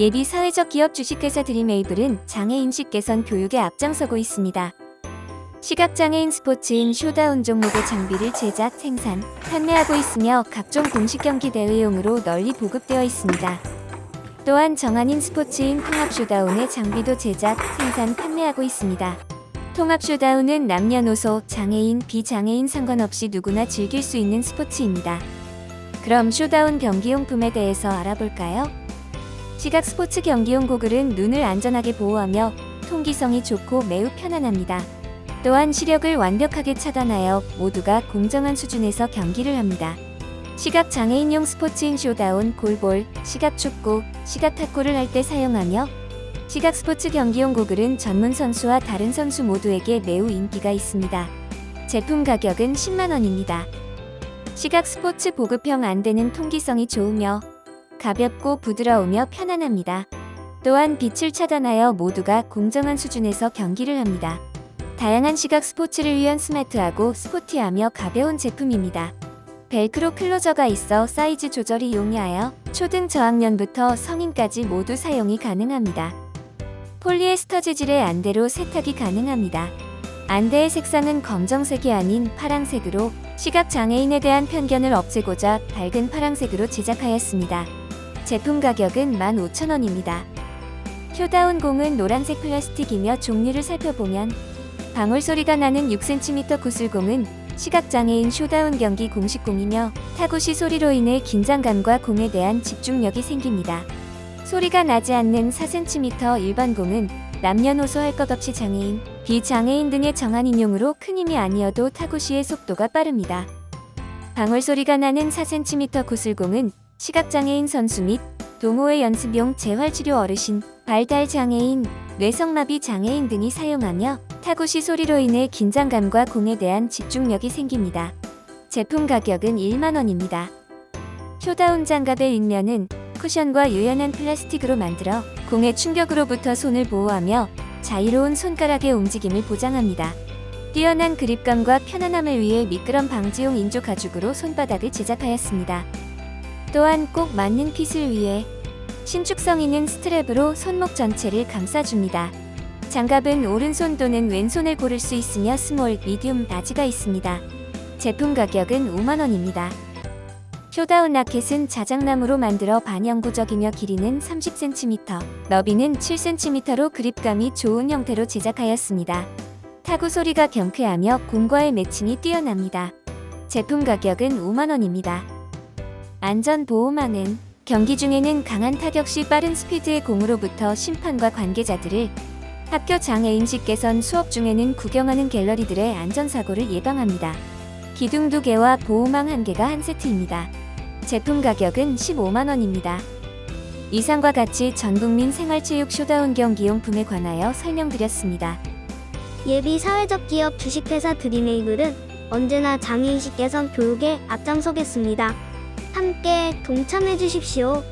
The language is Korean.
예비 사회적 기업 주식회사 드림에이블은 장애인식 개선 교육에 앞장서고 있습니다. 시각장애인 스포츠인 쇼다운 종목의 장비를 제작, 생산, 판매하고 있으며 각종 공식 경기 대회용으로 널리 보급되어 있습니다. 또한 정한인 스포츠인 통합 쇼다운의 장비도 제작, 생산, 판매하고 있습니다. 통합 쇼다운은 남녀노소, 장애인, 비장애인 상관없이 누구나 즐길 수 있는 스포츠입니다. 그럼 쇼다운 경기용품에 대해서 알아볼까요? 시각 스포츠 경기용 고글은 눈을 안전하게 보호하며 통기성이 좋고 매우 편안합니다. 또한 시력을 완벽하게 차단하여 모두가 공정한 수준에서 경기를 합니다. 시각 장애인용 스포츠인 쇼다운, 골볼, 시각 축구, 시각 탁구를 할 때 사용하며 시각 스포츠 경기용 고글은 전문 선수와 다른 선수 모두에게 매우 인기가 있습니다. 제품 가격은 10만 원입니다. 시각 스포츠 보급형 안대는 통기성이 좋으며 가볍고 부드러우며 편안합니다. 또한 빛을 차단하여 모두가 공정한 수준에서 경기를 합니다. 다양한 시각 스포츠를 위한 스마트하고 스포티하며 가벼운 제품입니다. 벨크로 클로저가 있어 사이즈 조절이 용이하여 초등 저학년부터 성인까지 모두 사용이 가능합니다. 폴리에스터 재질의 안대로 세탁이 가능합니다. 안대의 색상은 검정색이 아닌 파랑색으로 시각 장애인에 대한 편견을 없애고자 밝은 파랑색으로 제작하였습니다. 제품 가격은 15,000원입니다. 효다운 공은 노란색 플라스틱이며 종류를 살펴보면 방울 소리가 나는 6cm 구슬공은 시각장애인 쇼다운 경기 공식공이며 타구 시 소리로 인해 긴장감과 공에 대한 집중력이 생깁니다. 소리가 나지 않는 4cm 일반 공은 남녀노소 할 것 없이 장애인, 비장애인 등의 정한 인용으로 큰 힘이 아니어도 타구 시의 속도가 빠릅니다. 방울 소리가 나는 4cm 구슬공은 시각장애인 선수 및 동호회 연습용 재활치료 어르신, 발달 장애인, 뇌성마비 장애인 등이 사용하며 타구 시 소리로 인해 긴장감과 공에 대한 집중력이 생깁니다. 제품 가격은 1만원입니다. 쇼다운 장갑의 윗면은 쿠션과 유연한 플라스틱으로 만들어 공의 충격으로부터 손을 보호하며 자유로운 손가락의 움직임을 보장합니다. 뛰어난 그립감과 편안함을 위해 미끄럼 방지용 인조 가죽으로 손바닥을 제작하였습니다. 또한 꼭 맞는 핏을 위해 신축성 있는 스트랩으로 손목 전체를 감싸줍니다. 장갑은 오른손 또는 왼손을 고를 수 있으며 스몰, 미디움, 라지가 있습니다. 제품 가격은 5만원입니다. 쇼다운 라켓은 자작나무로 만들어 반영구적이며 길이는 30cm, 너비는 7cm로 그립감이 좋은 형태로 제작하였습니다. 타구 소리가 경쾌하며 공과의 매칭이 뛰어납니다. 제품 가격은 5만원입니다. 안전보호망은 경기 중에는 강한 타격 시 빠른 스피드의 공으로부터 심판과 관계자들을 학교 장애인식 개선 수업 중에는 구경하는 갤러리들의 안전사고를 예방합니다. 기둥 두 개와 보호망 한 개가 한 세트입니다. 제품 가격은 15만원입니다. 이상과 같이 전국민 생활체육 쇼다운 경기용품에 관하여 설명드렸습니다. 예비 사회적 기업 주식회사 드림에이블은 언제나 장애인식 개선 교육에 앞장서겠습니다. 함께 동참해 주십시오.